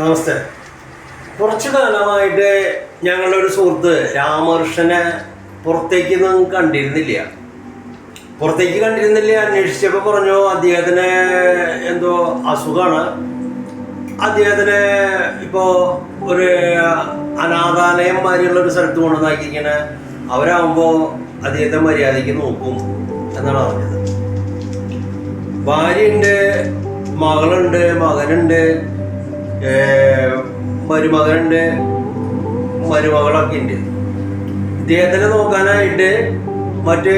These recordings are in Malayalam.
നമസ്തേ. കുറച്ചു കാലമായിട്ട് ഞങ്ങളുടെ ഒരു സുഹൃത്ത് രാമകൃഷ്ണനെ പുറത്തേക്ക് കണ്ടിരുന്നില്ല. പുറത്തേക്ക് കണ്ടിരുന്നില്ല അന്വേഷിച്ചപ്പോൾ പറഞ്ഞു അദ്ദേഹത്തിന് എന്തോ അസുഖമാണ് അദ്ദേഹത്തിന് ഇപ്പോൾ ഒരു അനാഥാലയം മാതിരിയുള്ള ഒരു സ്ഥലത്ത് കൊണ്ടുവന്നാക്കിയിരിക്കണ. അവരാകുമ്പോൾ അദ്ദേഹത്തെ മര്യാദയ്ക്ക് നോക്കും എന്നാണ് പറഞ്ഞത്. ഭാര്യയുണ്ട് മകളുണ്ട് മകനുണ്ട്. മരുമകനുണ്ട് മരുമകളൊക്കെ ഉണ്ട് ഇദ്ദേഹത്തിനെ നോക്കാനായിട്ട് മറ്റ്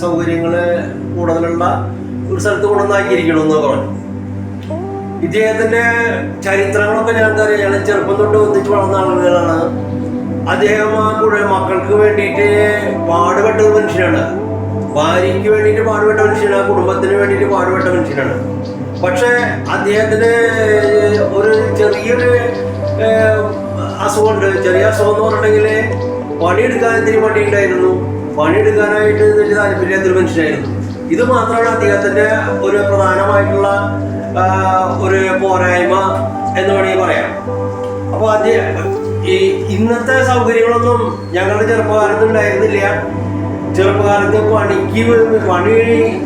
സൗകര്യങ്ങൾ കൂടുതലുള്ള ഒരു സ്ഥലത്ത് കൊണ്ടുവന്നാക്കിയിരിക്കണമെന്ന് പറഞ്ഞു ഇദ്ദേഹത്തിന്റെ ചരിത്രങ്ങളൊക്കെ ഞങ്ങൾക്കറിയാം. ഞങ്ങൾ ചെറുപ്പം തൊട്ട് ഒന്നിച്ച് വളർന്ന ആളുകളാണ്. അദ്ദേഹം ആ മക്കൾക്ക് വേണ്ടിയിട്ട് പാടുപെട്ട മനുഷ്യനാണ്. ഭാര്യയ്ക്ക് വേണ്ടിയിട്ട് പാടുപെട്ട മനുഷ്യനാണ്. കുടുംബത്തിന് വേണ്ടിയിട്ട് പാടുപെട്ട മനുഷ്യനാണ്. പക്ഷേ അദ്ദേഹത്തിന് ഒരു ചെറിയൊരു അസുഖമുണ്ട്. ചെറിയ അസുഖം എന്ന് പറഞ്ഞിട്ടുണ്ടെങ്കിൽ പണിയെടുക്കാൻ ഇത്തിരി മടിയുണ്ടായിരുന്നു പണിയെടുക്കാനായിട്ട് വലിയ താല്പര്യമില്ലാത്തൊരു മനുഷ്യനായിരുന്നു. ഇത് മാത്രമാണ് അദ്ദേഹത്തിന്റെ ഒരു പ്രധാനമായിട്ടുള്ള ഒരു പോരായ്മ എന്ന് വേണമെങ്കിൽ പറയാം. അപ്പോൾ അദ്ദേഹം ഈ ഇന്നത്തെ സൗകര്യങ്ങളൊന്നും ഞങ്ങളുടെ ചെറുപ്പകാലത്ത് ഉണ്ടായിരുന്നില്ല. ചെറുപ്പകാലത്ത് പണിക്ക് പണി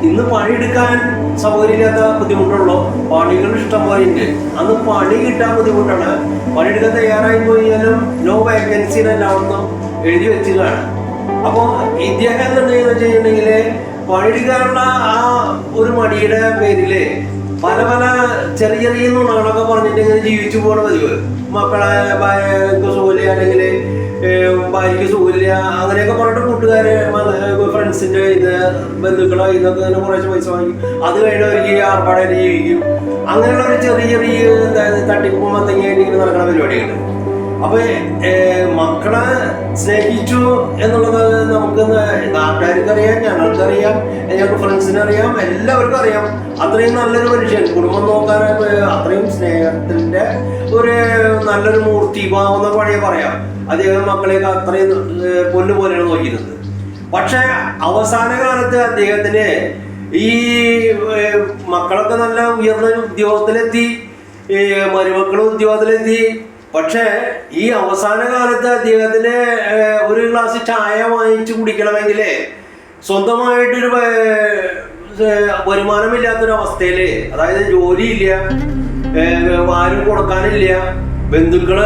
ഇന്ന് പണിയെടുക്കാൻ സൗകര്യമില്ലാത്ത ബുദ്ധിമുട്ടുള്ളൂ. പണികൾ ഇഷ്ടം പോലെ ഉണ്ട്. അന്ന് പണി കിട്ടാൻ ബുദ്ധിമുട്ടാണ്. പണിയെടുക്കാൻ തയ്യാറായി പോയാലും നോ വേക്കൻസി എല്ലാവർക്കും എഴുതി വെച്ചതാണ് അപ്പോൾ ഇദ്ദേഹം എന്തുണ്ടെന്ന് വെച്ചിട്ടുണ്ടെങ്കിൽ പണിയെടുക്കാനുള്ള ആ ഒരു മടിയുടെ പേരിൽ പല പല ചെറിയ ചെറിയ നുണകളൊക്കെ പറഞ്ഞിട്ടുണ്ടെങ്കിൽ ജീവിച്ചു പോകണ പതിവ്. മക്കളെ ഭാര്യക്ക് അല്ലെങ്കിൽ ഭാര്യയ്ക്ക് സുഖമില്ല അങ്ങനെയൊക്കെ പറഞ്ഞിട്ട് കൂട്ടുകാര് ഫ്രണ്ട്സിന്റെ ഇത് ബന്ധുക്കളോ ഇതൊക്കെ തന്നെ കുറച്ച് പൈസ വാങ്ങി അത് കഴിഞ്ഞവർക്ക് ആർപ്പാടായിട്ട് ജീവിക്കും അങ്ങനെയുള്ള ഒരു ചെറിയ ചെറിയ തട്ടിപ്പും മത്തങ്ങയായിട്ട് ഇങ്ങനെ നടക്കുന്ന പരിപാടിയുണ്ട്. അപ്പൊ മക്കളെ സ്നേഹിച്ചു എന്നുള്ളത് നമുക്ക് നാട്ടുകാർക്ക് അറിയാം ഞങ്ങൾക്കറിയാം ഞങ്ങൾക്ക് ഫ്രണ്ട്സിനറിയാം എല്ലാവർക്കും അറിയാം. അത്രയും നല്ലൊരു മനുഷ്യൻ കുടുംബം നോക്കാൻ അത്രയും സ്നേഹത്തിന്റെ ഒരു നല്ലൊരു മൂർത്തി ഭാവം എന്നൊക്കെ പറയാം. അദ്ദേഹം മക്കളെയൊക്കെ അത്രയും പൊല്ലുപോലെയാണ് നോക്കിയിരുന്നത്. പക്ഷെ അവസാന കാലത്ത് അദ്ദേഹത്തിന് ഈ മക്കളൊക്കെ നല്ല ഉയർന്ന ഉദ്യോഗത്തിലെത്തി മരുമക്കളും ഉദ്യോഗത്തിലെത്തി. പക്ഷേ ഈ അവസാന കാലത്ത് അദ്ദേഹത്തിന് ഒരു ഗ്ലാസ് ചായ വാങ്ങിച്ചു കുടിക്കണമെങ്കിൽ സ്വന്തമായിട്ടൊരു വരുമാനമില്ലാത്തൊരവസ്ഥയിൽ അതായത് ജോലിയില്ല ആരും കൊടുക്കാനില്ല ബന്ധുക്കൾ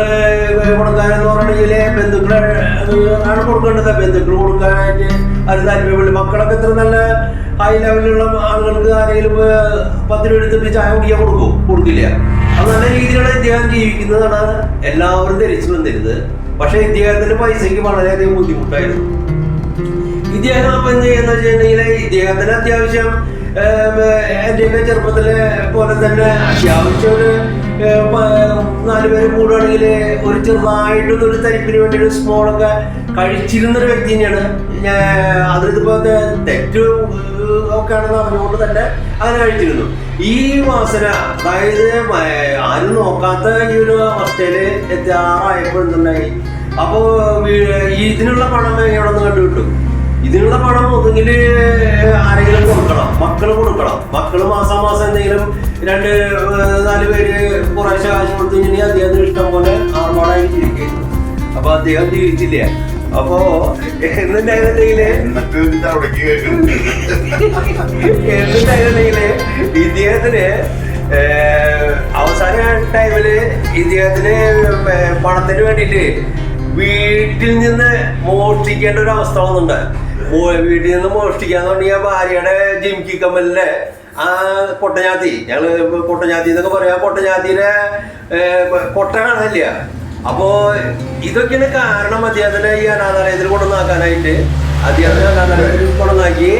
കൊടുക്കാനെന്ന് പറഞ്ഞാൽ ബന്ധുക്കളെ ആണ് കൊടുക്കേണ്ടത്. ബന്ധുക്കൾ കൊടുക്കാനായിട്ട് അത് താല്പര്യമില്ല മക്കളൊക്കെ ഇത്ര നല്ല ഹൈ ലെവലിലുള്ള ആളുകൾക്ക് ആരെങ്കിലും പത്ത് രൂപ എടുത്തിട്ട് ചായ കുടിക്കാൻ കൊടുക്കും? കൊടുക്കില്ല. അത് നല്ല രീതിയിലാണ് ഇദ്ദേഹം ജീവിക്കുന്നതാണ്. എല്ലാവരും ധരിച്ചു വന്നിരുന്നത്. പക്ഷെ ഇദ്ദേഹത്തിന്റെ പൈസയ്ക്ക് വളരെയധികം ബുദ്ധിമുട്ടായിരുന്നു. ഇദ്ദേഹം അപ്പൊ എന്ത് ചെയ്യുന്ന വെച്ചിട്ടുണ്ടെങ്കിൽ ഇദ്ദേഹത്തിന് അത്യാവശ്യം എന്റെ ചെറുപ്പത്തിലെ പോലെ തന്നെ അത്യാവശ്യം ഒരു ഏം, നാല് പേര് കൂടുകയാണെങ്കിൽ ഒരു ചെറുതായിട്ടൊന്നും ഒരു തരിപ്പിന് വേണ്ടി ഒരു സ്മോളൊക്കെ കഴിച്ചിരുന്നൊരു വ്യക്തി തന്നെയാണ്. ഞാൻ അതിപ്പോ തെറ്റ് ഒക്കെ ആണെന്ന് അറിഞ്ഞുകൊണ്ട് തന്നെ അങ്ങനെ കഴിച്ചിരുന്നു. ഈ വാസന അതായത് ആരും നോക്കാത്ത ഈ ഒരു അവസ്ഥയിൽ എത്താറായപ്പോൾ എന്തുണ്ടായി? അപ്പോ വീ- ഇതിനുള്ള പണം എവിടെ നിന്ന് ഇതിനുള്ള പണം ഒന്നുകിൽ ആരെങ്കിലും കൊടുക്കണം. മക്കൾ കൊടുക്കണം. മക്കൾ മാസാമാസം മാസം എന്തെങ്കിലും രണ്ട് നാല് പേര് കുറേശ്ശെ കാശ് കൊടുത്തു കഴിഞ്ഞാൽ അദ്ദേഹത്തിന് ഇഷ്ടം പോലെ ആർമാടായി ജീവിക്കുന്നു. അപ്പൊ അദ്ദേഹം ജീവിച്ചില്ല? അപ്പോ എന്നുണ്ടായിരുന്നെങ്കിൽ ഇദ്ദേഹത്തിന് അവസാന ടൈമിൽ ഇദ്ദേഹത്തിന് പണത്തിന് വേണ്ടിയിട്ട് വീട്ടിൽ നിന്ന് മോഷ്ടിക്കേണ്ട ഒരു അവസ്ഥ വന്നിട്ടുണ്ട്. മോ- വീട്ടിൽ നിന്ന് മോഷ്ടിക്കാൻ തുടങ്ങി ആ ഭാര്യയുടെ ജിംകി കമ്മലിന്റെ ആ പൊട്ടഞ്ഞാത്തി ഞങ്ങൾ പൊട്ടഞ്ഞാത്തി എന്നൊക്കെ പറയാം. പൊട്ടഞ്ഞാത്തിയുടെ പൊട്ട കാണാനില്ല. അപ്പോ ഇതൊക്കെയാണ് കാരണം അദ്ദേഹത്തിനെ ഈ അനാഥാലയത്തിൽ കൊണ്ടുവന്നാക്കാനായിട്ട്. അദ്ദേഹത്തിന് അനാഥാലയത്തിൽ കൊണ്ടുവന്നാക്കി.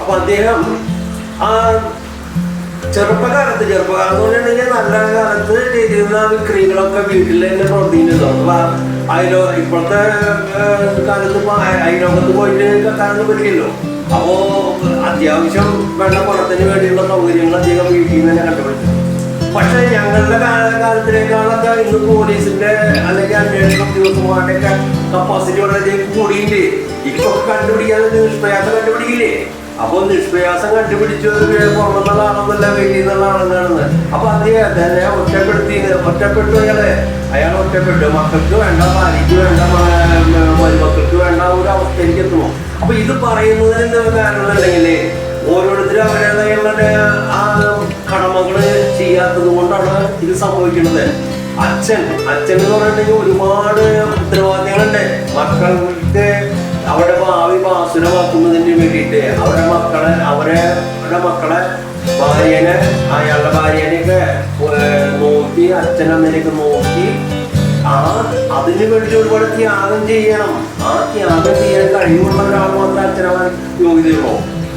അപ്പൊ അദ്ദേഹം ആ ചെറുപ്പകാലത്ത് ചെറുപ്പകാലത്ത് എന്ന് നല്ല കാലത്ത് ചെയ്തിരുന്ന വിക്രികളൊക്കെ വീട്ടിൽ തന്നെ പ്രവർത്തിക്കുന്നത് അപ്പൊ അയലോ ഇപ്പോഴത്തെ കാലത്ത് അയലോകത്ത് പോയിട്ട് കത്താനൊന്നും പറ്റില്ലല്ലോ. അപ്പോ അത്യാവശ്യം വേണ്ട പണത്തിന് വേണ്ടിയുള്ള സൗകര്യങ്ങൾ അദ്ദേഹം വീട്ടിൽ നിന്ന് തന്നെ കണ്ടുപിടിച്ചു പക്ഷെ ഞങ്ങളുടെ കാല- കാലത്തിനേക്കാളൊക്കെ ഇന്ന് പോലീസിന്റെ അല്ലെങ്കിൽ അന്വേഷണ ഒക്കെ കപ്പാസിറ്റി വളരെയധികം കൂടിയില്ലേ? ഇപ്പൊ കണ്ടുപിടിക്കാതെ നിഷ്പ്രയാസം കണ്ടുപിടിക്കില്ലേ? അപ്പൊ നിഷ്പ്രയാസം കണ്ടുപിടിച്ചു പുറമെന്നുള്ള ആളെന്നല്ല വെളിയിൽ നിന്നുള്ള ആളെന്നാണെന്ന് അപ്പൊ അത് തന്നെ ഒറ്റപ്പെടുത്തി ഒറ്റപ്പെട്ടു അയാളെ അയാൾ ഒറ്റപ്പെട്ടു മക്കൾക്ക് വേണ്ട ഭാര്യയ്ക്ക് വേണ്ട മരുമക്കൾക്ക് വേണ്ട ഒരു അവസ്ഥയിലേക്ക് എത്തുമോ അപ്പൊ ഇത് പറയുന്നതിന് എന്താ കാരണം ഓരോരുത്തരും അവരുടെ ആ കടമകൾ ചെയ്യാത്തത് കൊണ്ടാണ് ഇത് സംഭവിക്കുന്നത്. അച്ഛൻ അച്ഛൻ എന്ന് പറഞ്ഞിട്ടുണ്ടെങ്കിൽ ഒരുപാട് ഉത്തരവാദിത്തങ്ങളുണ്ട്. മക്കൾക്ക് അവരുടെ ഭാവി ബാസുരമാക്കുന്നതിന് വേണ്ടിയിട്ട് അവരുടെ മക്കളെ അവരെ അവരുടെ മക്കളെ ഭാര്യനെ അയാളുടെ നോക്കി അച്ഛനമ്മനെയൊക്കെ നോക്കി ആ അതിന് വേണ്ടി ഒരുപാട് ത്യാഗം ചെയ്യണം. ആ ത്യാഗം ചെയ്യാൻ കഴിവുള്ള ഒരാൾ മാത്രമേ അച്ഛനമ്മ യോഗ്യതയുള്ളൂ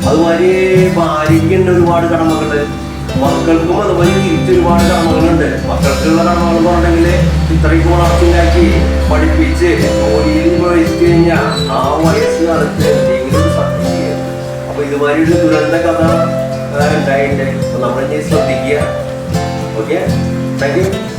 അതുമാതിരി ഭാര്യയ്ക്ക് തന്നെ ഒരുപാട് കടമകൾ മക്കൾക്കും അതുപോലെ തിരിച്ച് ഒരുപാട് കടമകളുണ്ട് മക്കൾക്കുള്ള കടമകൾ പറഞ്ഞെങ്കിൽ ഇത്രയ്ക്ക് വളർച്ചയുണ്ടാക്കി പഠിപ്പിച്ച് ജോലിയിൽ പ്രവേശിച്ചു കഴിഞ്ഞാൽ ആ വയസ്സ് കാലത്ത് എന്തെങ്കിലും സത്യം അപ്പൊ ഇതുമാതിരി ഒരു ദുരന്ത കഥ ഉണ്ടായിട്ടുണ്ട്. അപ്പൊ നമ്മളിനി ശ്രദ്ധിക്കുക. ഓക്കെ? Thank you.